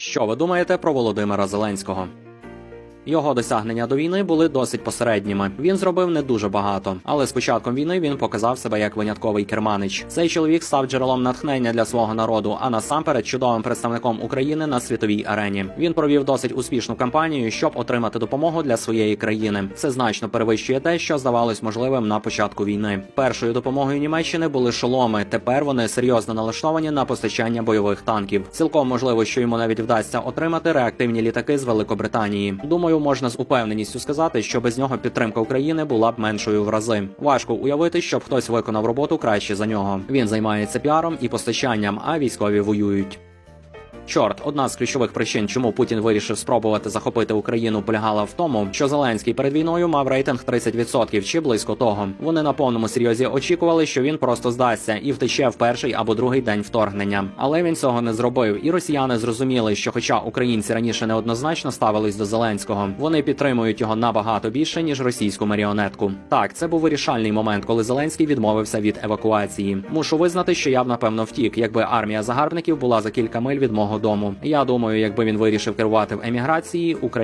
Що ви думаєте про Володимира Зеленського? Його досягнення до війни були досить посередніми. Він зробив не дуже багато, але з початком війни він показав себе як винятковий керманич. Цей чоловік став джерелом натхнення для свого народу, а насамперед чудовим представником України на світовій арені. Він провів досить успішну кампанію, щоб отримати допомогу для своєї країни. Це значно перевищує те, що здавалось можливим на початку війни. Першою допомогою Німеччини були шоломи. Тепер вони серйозно налаштовані на постачання бойових танків. Цілком можливо, що йому навіть вдасться отримати реактивні літаки з Великобританії. Думаю, можна з упевненістю сказати, що без нього підтримка України була б меншою в рази. Важко уявити, щоб хтось виконав роботу краще за нього. Він займається піаром і постачанням, а військові воюють. Чорт, одна з ключових причин, чому Путін вирішив спробувати захопити Україну, полягала в тому, що Зеленський перед війною мав рейтинг 30% чи близько того. Вони на повному серйозі очікували, що він просто здасться і втече в перший або другий день вторгнення. Але він цього не зробив, і росіяни зрозуміли, що, хоча українці раніше неоднозначно ставились до Зеленського, вони підтримують його набагато більше ніж російську маріонетку. Так, це був вирішальний момент, коли Зеленський відмовився від евакуації. Мушу визнати, що я б напевно втік, якби армія загарбників була за кілька миль від мого дому. Я думаю, якби він вирішив керувати в еміграції, Україна.